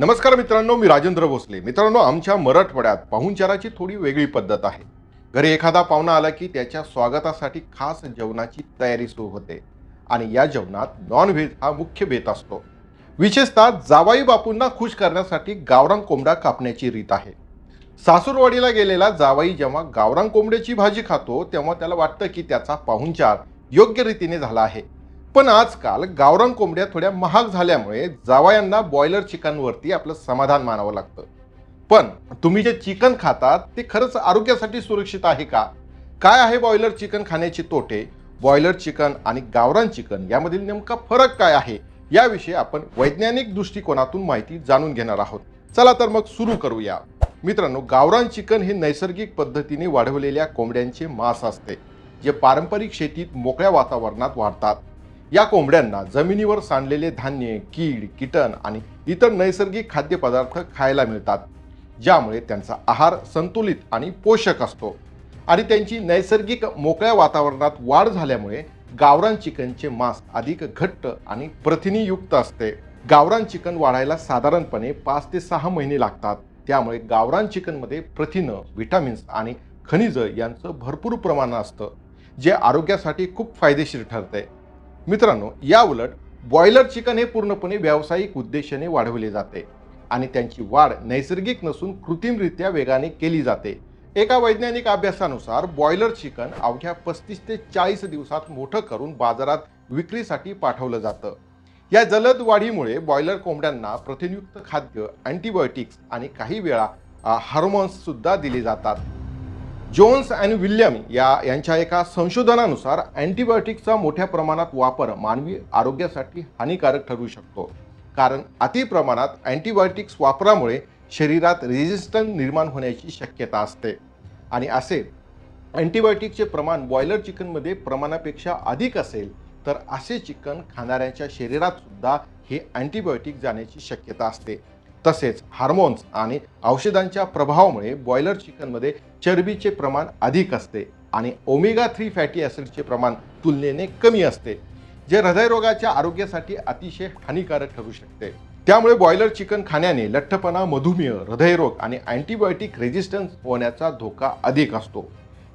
नमस्कार मित्रांनो मी राजेंद्र भोसले. मित्रांनो आमच्या मराठवाड्यात पाहुणचाराची थोडी वेगळी पद्धत आहे. घरी एखादा पाहुणा आला की त्याच्या स्वागतासाठी खास जेवणाची तयारी सुरू होते. आणि या जेवणात नॉनव्हेज हा मुख्य बेत असतो. विशेषतः जावाई बापूंना खुश करण्यासाठी गावरांग कोंबडा कापण्याची रीत आहे. सासूरवाडीला गेलेला जावाई जेव्हा गावरांग कोंबड्याची भाजी खातो तेव्हा त्याला वाटतं की त्याचा पाहुणचार योग्य रीतीने झाला आहे. पण आजकाल गावरान कोंबड्या थोड्या महाग झाल्यामुळे जावयांना बॉयलर चिकनवरती आपलं समाधान मानावं लागतं. पण तुम्ही जे चिकन खातात ते खरंच आरोग्यासाठी सुरक्षित आहे का? काय आहे बॉयलर चिकन खाण्याचे तोटे? बॉयलर चिकन आणि गावरान चिकन यामधील नेमका फरक काय आहे? याविषयी आपण वैज्ञानिक दृष्टिकोनातून माहिती जाणून घेणार आहोत. चला तर मग सुरू करूया. मित्रांनो गावरान चिकन हे नैसर्गिक पद्धतीने वाढवलेल्या कोंबड्यांचे मांस असते जे पारंपरिक शेतीत मोकळ्या वातावरणात वाढतात. या कोंबड्यांना जमिनीवर सांडलेले धान्य कीड कीटन आणि इतर नैसर्गिक खाद्यपदार्थ खायला मिळतात ज्यामुळे त्यांचा आहार संतुलित आणि पोषक असतो. आणि त्यांची नैसर्गिक मोकळ्या वातावरणात वाढ झाल्यामुळे गावरान चिकनचे मांस अधिक घट्ट आणि प्रथिनीयुक्त असते. गावरान चिकन वाढायला साधारणपणे पाच ते सहा महिने लागतात. त्यामुळे गावरान चिकनमध्ये प्रथिनं व्हिटॅमिन्स आणि खनिज यांचं भरपूर प्रमाण असतं जे आरोग्यासाठी खूप फायदेशीर ठरते. मित्रांनो या उलट बॉयलर चिकन हे पूर्णपणे व्यावसायिक उद्देशाने वाढवले जाते आणि त्यांची वाढ नैसर्गिक नसून कृत्रिमरित्या वेगाने केली जाते. एका वैज्ञानिक अभ्यासानुसार बॉयलर चिकन अवघ्या पस्तीस ते चाळीस दिवसात मोठं करून बाजारात विक्रीसाठी पाठवलं जातं. या जलद वाढीमुळे बॉयलर कोंबड्यांना प्रथिनयुक्त खाद्य अँटीबायोटिक्स आणि काही वेळा हार्मोन्स सुद्धा दिले जातात. जोन्स अँड विल्यम या यांच्या एका संशोधनानुसार अँटीबायोटिकचा मोठ्या प्रमाणात वापर मानवी आरोग्यासाठी हानिकारक ठरू शकतो. कारण अति प्रमाणात अँटीबायोटिक्स वापरामुळे शरीरात रेझिस्टन्स निर्माण होण्याची शक्यता असते. आणि असे अँटीबायोटिकचे प्रमाण बॉयलर चिकनमध्ये प्रमाणापेक्षा अधिक असेल तर असे चिकन खाणाऱ्यांच्या शरीरात सुद्धा हे अँटीबायोटिक जाण्याची शक्यता असते. तसेच हार्मोन्स आणि औषधांच्या प्रभावामुळे बॉयलर चिकनमध्ये चरबीचे प्रमाण अधिक असते आणि ओमेगा थ्री फॅटी ॲसिडचे प्रमाण तुलनेने कमी असते जे हृदयरोगाच्या आरोग्यासाठी अतिशय हानिकारक ठरू शकते. त्यामुळे बॉयलर चिकन खाण्याने लठ्ठपणा मधुमेह हृदयरोग आणि अँटीबायोटिक रेजिस्टन्स होण्याचा धोका अधिक असतो.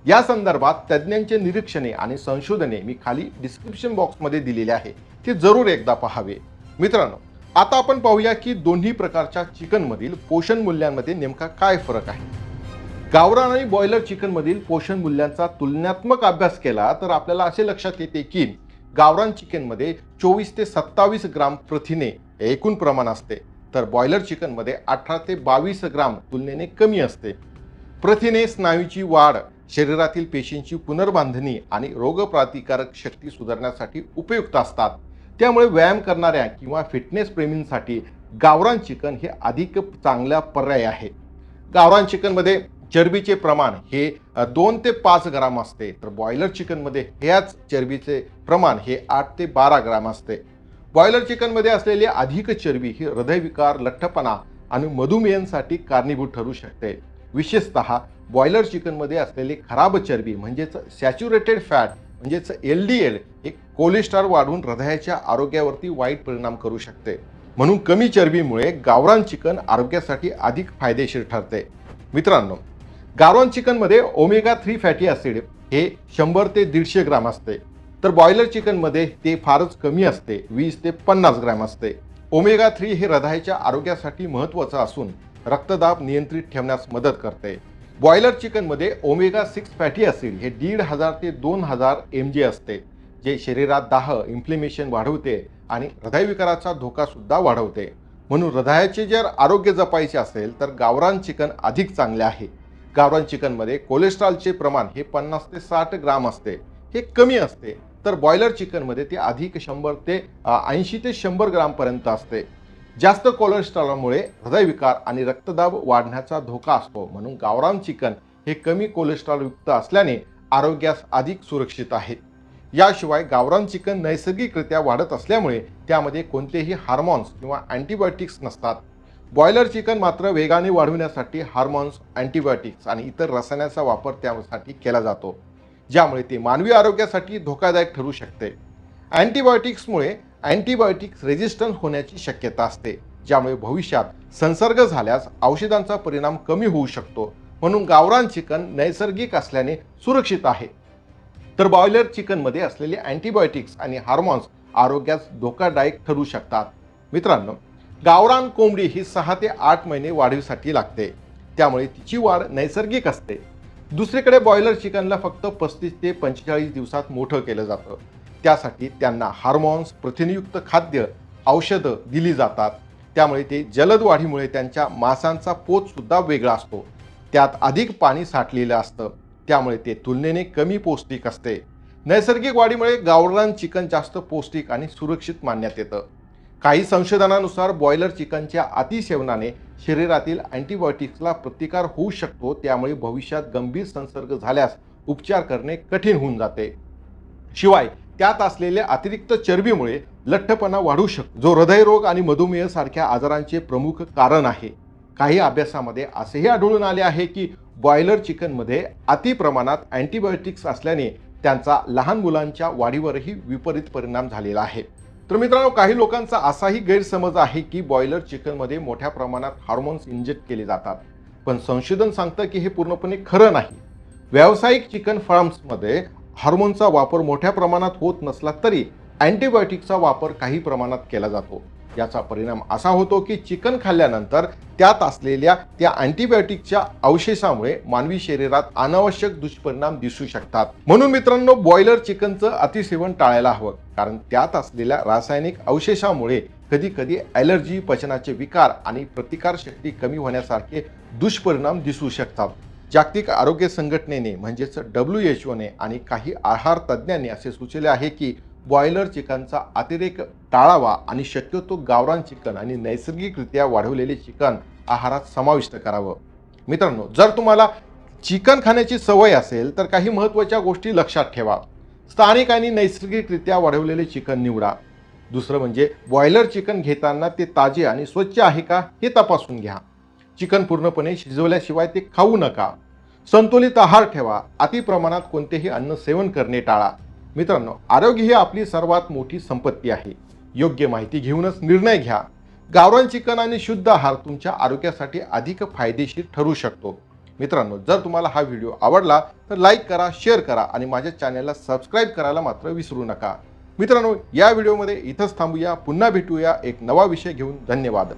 या संदर्भात तज्ज्ञांचे निरीक्षणे आणि संशोधने मी खाली डिस्क्रिप्शन बॉक्समध्ये दिलेले आहे. ते जरूर एकदा पहावे. मित्रांनो आता आपण पाहूया की दोन्ही प्रकारच्या चिकनमधील पोषण मूल्यांमध्ये नेमका काय फरक आहे. गावरान आणि बॉयलर चिकनमधील पोषण मूल्यांचा तुलनात्मक अभ्यास केला तर आपल्याला असे लक्षात येते की गावरान चिकनमध्ये चोवीस ते सत्तावीस ग्राम प्रथिने एकूण प्रमाण असते. तर बॉयलर चिकनमध्ये अठरा ते बावीस ग्राम तुलनेने कमी असते. प्रथिने स्नायूची वाढ शरीरातील पेशींची पुनर्बांधणी आणि रोगप्रतिकारक शक्ती सुधारण्यासाठी उपयुक्त असतात. त्यामुळे व्यायाम करणाऱ्या किंवा फिटनेस प्रेमींसाठी गावरान चिकन हे अधिक चांगला पर्याय आहे. गावरान चिकनमध्ये चरबीचे प्रमाण हे दोन ते पाच ग्राम असते. तर बॉयलर चिकनमध्ये ह्याच चरबीचे प्रमाण हे आठ ते बारा ग्राम असते. बॉयलर चिकनमध्ये असलेली अधिक चरबी ही हृदयविकार लठ्ठपणा आणि मधुमेहांसाठी कारणीभूत ठरू शकते. विशेषतः बॉयलर चिकनमध्ये असलेली खराब चरबी म्हणजेच सॅच्युरेटेड फॅट म्हणजेच एल डी एल हे कोलेस्ट्रॉल वाढून हृदयाच्या आरोग्यावरती वाईट परिणाम करू शकते. म्हणून कमी चरबीमुळे गावरान चिकन आरोग्यासाठी अधिक फायदेशीर ठरते. मित्रांनो गावरान चिकनमध्ये ओमेगा थ्री फॅटी ॲसिड हे शंभर ते दीडशे ग्राम असते. तर बॉयलर चिकनमध्ये ते फारच कमी असते वीस ते पन्नास ग्रॅम असते. ओमेगा थ्री हे हृदयाच्या आरोग्यासाठी महत्त्वाचं असून रक्तदाब नियंत्रित ठेवण्यास मदत करते. बॉयलर चिकनमध्ये ओमेगा सिक्स फॅटी असेल हे दीड हजार ते दोन हजार एम जी असते जे शरीरात दाह इन्फ्लेमेशन वाढवते आणि हृदयविकाराचा धोकासुद्धा वाढवते. म्हणून हृदयाचे जर आरोग्य जपायचे असेल तर गावरान चिकन अधिक चांगले आहे. गावरान चिकनमध्ये कोलेस्ट्रॉलचे प्रमाण हे पन्नास ते साठ ग्राम असते हे कमी असते. तर बॉयलर चिकनमध्ये ते अधिक शंभर ते ऐंशी ते शंभर ग्रामपर्यंत असते. जास्त कोलेस्ट्रॉलमुळे हृदयविकार आणि रक्तदाब वाढण्याचा धोका असतो. म्हणून गावरान चिकन हे कमी कोलेस्ट्रॉलयुक्त असल्याने आरोग्यास अधिक सुरक्षित आहे. याशिवाय गावरान चिकन नैसर्गिकरित्या वाढत असल्यामुळे त्यामध्ये कोणतेही हार्मोन्स किंवा अँटीबायोटिक्स नसतात. बॉयलर चिकन मात्र वेगाने वाढविण्यासाठी हार्मोन्स अँटीबायोटिक्स आणि इतर रसायनाचा वापर त्यासाठी केला जातो. ज्यामुळे ते मानवी आरोग्यासाठी धोकादायक ठरू शकते. अँटीबायोटिक्समुळे अँटीबायोटिक्स रेजिस्टन्स होण्याची शक्यता असते ज्यामुळे भविष्यात संसर्ग झाल्यास औषधांचा परिणाम कमी होऊ शकतो. म्हणून गावरान चिकन नैसर्गिक असल्याने सुरक्षित आहे. तर बॉयलर चिकनमध्ये असलेले अँटीबायोटिक्स आणि हार्मोन्स आरोग्यास धोकादायक ठरू शकतात. मित्रांनो गावरान कोंबडी ही सहा ते आठ महिने वाढीसाठी लागते. त्यामुळे तिची वाढ नैसर्गिक असते. दुसरीकडे बॉयलर चिकनला फक्त पस्तीस ते पंचेचाळीस दिवसात मोठं केलं जातं. त्यासाठी त्यांना हार्मोन्स प्रथिनयुक्त खाद्य औषधं दिली जातात. त्यामुळे ते जलद वाढीमुळे त्यांच्या मांसांचा पोतसुद्धा वेगळा असतो. त्यात अधिक पाणी साठलेलं असतं. त्यामुळे ते तुलनेने कमी पौष्टिक असते. नैसर्गिक वाढीमुळे गावरान चिकन जास्त पौष्टिक आणि सुरक्षित मानण्यात येतं. काही संशोधनानुसार बॉयलर चिकनच्या अतिसेवनाने शरीरातील अँटीबायोटिक्सला प्रतिकार होऊ शकतो. त्यामुळे भविष्यात गंभीर संसर्ग झाल्यास उपचार करणे कठीण होऊन जाते. शिवाय त्यात असलेल्या अतिरिक्त चरबीमुळे लठ्ठपणा वाढू शकतो जो हृदयरोग आणि मधुमेह सारख्या आजारांचे प्रमुख कारण आहे. काही अभ्यासामध्ये असेही आढळून आले आहे की बॉयलर चिकनमध्ये अति प्रमाणात अँटीबायोटिक्स असल्याने त्यांचा लहान मुलांच्या वाढीवरही विपरीत परिणाम झालेला आहे. तर मित्रांनो काही लोकांचा असाही गैरसमज आहे की बॉयलर चिकनमध्ये मोठ्या प्रमाणात हार्मोन्स इंजेक्ट केले जातात. पण संशोधन सांगतं की हे पूर्णपणे खरं नाही. व्यावसायिक चिकन फार्म्समध्ये हार्मोनचा वापर मोठ्या प्रमाणात होत नसला तरी अँटीबायोटिकचा वापर काही प्रमाणात केला जातो. याचा परिणाम असा होतो की चिकन खाल्ल्यानंतर त्यात असलेल्या त्या अँटीबायोटिकच्या अवशेषामुळे मानवी शरीरात अनावश्यक दुष्परिणाम दिसू शकतात. म्हणून मित्रांनो बॉयलर चिकनचं अतिसेवन टाळायला हवं. कारण त्यात असलेल्या रासायनिक अवशेषामुळे कधी कधी ॲलर्जी पचनाचे विकार आणि प्रतिकारशक्ती कमी होण्यासारखे दुष्परिणाम दिसू शकतात. जागतिक आरोग्य संघटनेने म्हणजेच डब्ल्यू एच ओने आणि काही आहार तज्ज्ञांनी असे सुचवले आहे की बॉयलर चिकनचा अतिरेक टाळावा आणि शक्यतो गावरान चिकन आणि नैसर्गिकरित्या वाढवलेले चिकन आहारात समाविष्ट करावं. मित्रांनो जर तुम्हाला चिकन खाण्याची सवय असेल तर काही महत्त्वाच्या गोष्टी लक्षात ठेवा. स्थानिक आणि नैसर्गिकरित्या वाढवलेले चिकन निवडा. दुसरं म्हणजे बॉयलर चिकन घेताना ते ताजे आणि स्वच्छ आहे का हे तपासून घ्या. चिकन पूर्णपणे शिजवल्याशिवाय ते खाऊ नका. संतुलित आहार ठेवा. अति प्रमाणात कोणतेही अन्न सेवन करणे टाळा. मित्रांनो आरोग्य ही आपली सर्वात मोठी संपत्ती आहे. योग्य माहिती घेऊनच निर्णय घ्या. गावरान चिकन आणि शुद्ध आहार तुमच्या आरोग्यासाठी अधिक फायदेशीर ठरू शकतो. मित्रांनो जर तुम्हाला हा व्हिडिओ आवडला तर लाईक करा शेअर करा आणि माझ्या चॅनलला सबस्क्राईब करायला मात्र विसरू नका. मित्रांनो या व्हिडिओमध्ये इथंच थांबूया. पुन्हा भेटूया एक नवा विषय घेऊन. धन्यवाद.